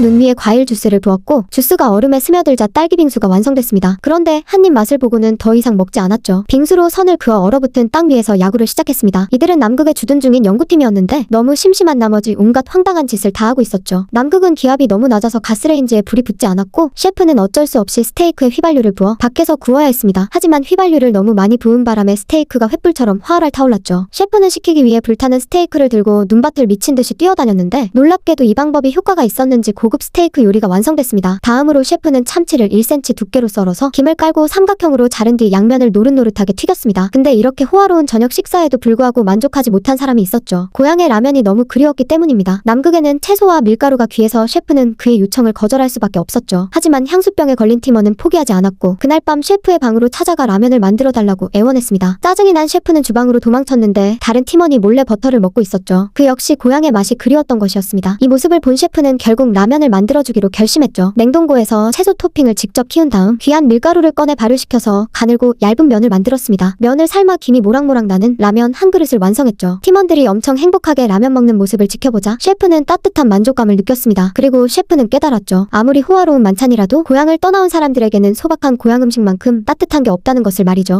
셰프는 눈 위에 과일 주스를 부었고 주스가 얼음에 스며들자 딸기 빙수가 완성됐습니다. 그런데 한 입 맛을 보고는 더 이상 먹지 않았죠. 빙수로 선을 그어 얼어붙은 땅 위에서 야구를 시작했습니다. 이들은 남극에 주둔 중인 연구팀이었는데 너무 심심한 나머지 온갖 황당한 짓을 다 하고 있었죠. 남극은 기압이 너무 낮아서 가스레인지에 불이 붙지 않았고 셰프는 어쩔 수 없이 스테이크에 휘발유를 부어 밖에서 구워야 했습니다. 하지만 휘발유를 너무 많이 부은 바람에 스테이크가 횃불처럼 화활 타올랐죠. 셰프는 식히기 위해 불타는 스테이크를 들고 눈밭을 미친 듯이 뛰어다녔는데 놀랍게도 이 방법이 효과가 있었는지 고급 스테이크 요리가 완성됐습니다. 다음으로 셰프는 참치를 1cm 두께로 썰어서 김을 깔고 삼각형으로 자른 뒤 양면을 노릇노릇하게 튀겼습니다. 근데 이렇게 호화로운 저녁 식사에도 불구하고 만족하지 못한 사람이 있었죠. 고향의 라면이 너무 그리웠기 때문입니다. 남극에는 채소와 밀가루가 귀해서 셰프는 그의 요청을 거절할 수밖에 없었죠. 하지만 향수병에 걸린 팀원은 포기하지 않았고 그날 밤 셰프의 방으로 찾아가 라면을 만들어 달라고 애원했습니다. 짜증이 난 셰프는 주방으로 도망쳤는데 다른 팀원이 몰래 버터를 먹고 있었죠. 그 역시 고향의 맛이 그리웠던 것이었습니다. 이 모습을 본 셰프는 결국 라면 을 만들어주기로 결심했죠. 냉동고에서 채소 토핑을 직접 키운 다음 귀한 밀가루를 꺼내 발효시켜서 가늘고 얇은 면을 만들었습니다. 면을 삶아 김이 모락모락 나는 라면 한 그릇을 완성했죠. 팀원들이 엄청 행복하게 라면 먹는 모습을 지켜보자 셰프는 따뜻한 만족감을 느꼈습니다. 그리고 셰프는 깨달았죠. 아무리 호화로운 만찬이라도 고향을 떠나온 사람들에게는 소박한 고향 음식만큼 따뜻한 게 없다는 것을 말이죠.